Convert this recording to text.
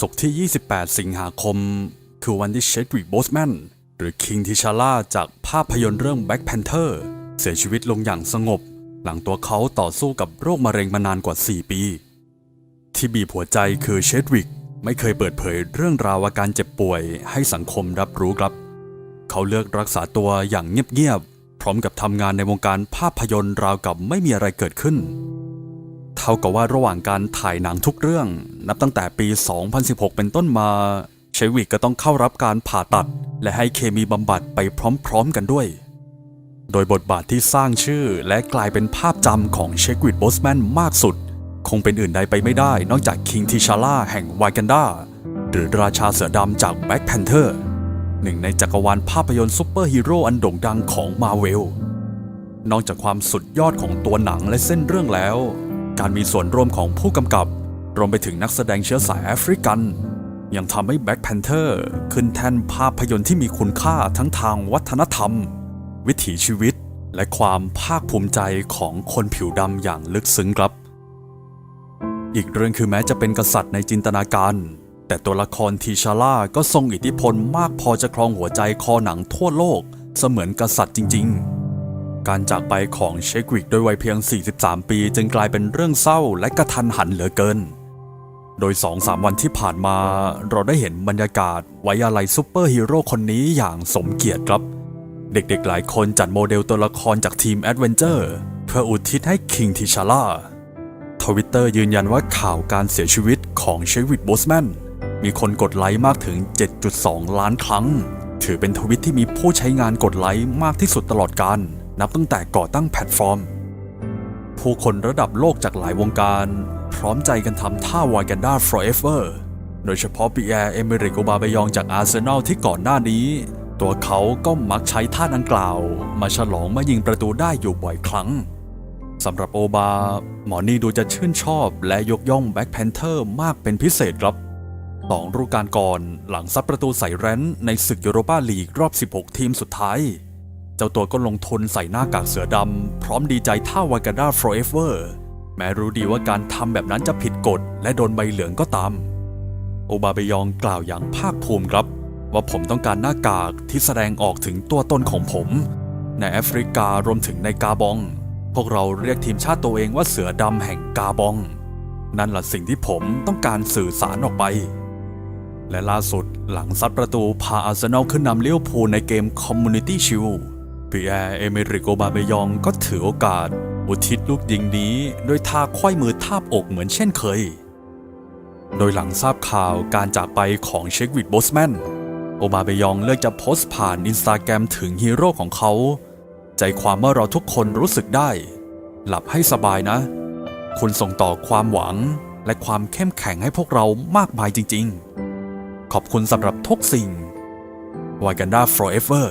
ศุกร์ที่ 28 สิงหาคม คือวันที่เชดวิกโบสแมนหรือคิงทิชาร่าจากภาพยนตร์เรื่อง Black Panther เสียชีวิตลงอย่างสงบ หลังตัวเขาต่อสู้กับโรคมะเร็งมานานกว่า 4 ปี ที่บีบหัวใจคือเชดวิกไม่เคยเปิดเผยเรื่องราวอาการเจ็บป่วยให้สังคมรับรู้ครับ เขาเลือกรักษาตัวอย่างเงียบๆ พร้อมกับทำงานในวงการภาพยนตร์ราวกับไม่มีอะไรเกิดขึ้น เท่ากับว่าระหว่างการถ่ายหนังทุกเรื่อง นับตั้งแต่ปี 2016 เป็นต้นมาเชวิกก็ต้องเข้ารับการผ่าตัด และให้เคมีบำบัดไปพร้อมๆกันด้วย โดยบทบาทที่สร้างชื่อและกลายเป็นภาพจำของเชควิดโบสแมนมากสุด คงเป็นอื่นใดไปไม่ได้ นอกจากคิงทิชาร่าแห่งวากันดาหรือราชาเสือดำจากแบ็คแพนเทอร์หนึ่งในจักรวาลภาพยนตร์ซูเปอร์ฮีโร่อันโด่งดังของมาเวลนอกจากความสุดยอดของตัวหนังและเส้นเรื่องแล้ว การมีส่วนร่วมของผู้กำกับ รวมไปถึงนักแสดงเชื้อสายแอฟริกัน ยังทำให้ Black Panther ขึ้นแท่นภาพยนตร์ที่มีคุณค่าทั้งทางวัฒนธรรม วิถีชีวิต และความภาคภูมิใจของคนผิวดำอย่างลึกซึ้งครับ อีกเรื่องคือแม้จะเป็นกษัตริย์ในจินตนาการ แต่ตัวละครทีชาร่าก็ทรงอิทธิพลมากพอจะครองหัวใจคอหนังทั่วโลก เสมือนกษัตริย์จริง ๆ การจากไปของเชควิกด้วยวัยเพียง 43 ปี จึงกลายเป็นเรื่องเศร้าและกระทันหันเหลือเกิน โดย 2-3 วันที่ผ่านมา เราได้เห็นบรรยากาศไว้อาลัยซูเปอร์ฮีโร่คนนี้อย่างสมเกียรติครับ เด็กๆหลายคนจัดโมเดลตัวละครจากทีมแอดเวนเจอร์เพื่ออุทิศให้คิงทิชาร่าทวิตเตอร์ยืนยันว่าข่าวการเสียชีวิตของเชวิดโบสแมนมีคนกดไลค์มากถึง 7.2 ล้านครั้ง ถือเป็นทวิตที่มีผู้ใช้งานกดไลค์มากที่สุดตลอดการ นับตั้งแต่ก่อตั้งแพลตฟอร์ม ผู้คนระดับโลกจากหลายวงการ พร้อมใจกันทำท่าวากันดา forever โดยเฉพาะปีแอร์เอเมริกโอบาเบยองจากอาร์เซนอลที่ก่อนหน้านี้ ตัวเขาก็มักใช้ท่าดังกล่าว มาฉลองเมื่อยิงประตูได้อยู่บ่อยครั้งสำหรับโอบา หมอนี่ดูจะชื่นชอบและยกย่องแบ็คแพนเทอร์มากเป็นพิเศษครับสองฤดูกาลก่อนหลังซัดประตูใส่แรนท์ในศึกยูโรปาลีกรอบ 16 ทีมสุดท้าย เจ้าตัวก็ลงทุนใส่หน้ากากเสือดำ พร้อมดีใจท่าวากาดา forever แม้รู้ดีว่าการทำแบบนั้นจะผิดกฎและโดนใบเหลืองก็ตาม โอบาเบยองกล่าวอย่างภาคภูมิครับ ว่าผมต้องการหน้ากากที่แสดงออกถึงตัวตนของผม ในแอฟริการวมถึงในกาบอง พวกเราเรียกทีมชาติตัวเองว่าเสือดำแห่งกาบอง นั่นแหละสิ่งที่ผมต้องการสื่อสารออกไป และล่าสุดหลังซัดประตูพาอาร์เซนอลขึ้นนำเลี้ยวพูในเกมคอมมูนิตี้ชิล ปีแอร์เอเมริกโอบาเบยองก็ถือโอกาส อุทิศลูกยิงนี้ด้วยท่าควยมือทาบอกเหมือนเช่นเคย โดยหลังทราบข่าวการจากไปของเชควิดโบสแมน โอบาเบยองเลือกจะโพสต์ผ่านอินสตาแกรมถึงฮีโร่ของเขา ใจความว่าเราทุกคนรู้สึกได้ หลับให้สบายนะ คุณส่งต่อความหวังและความเข้มแข็งให้พวกเรามากมายจริง ๆ ขอบคุณสำหรับทุกสิ่งวากันดา forever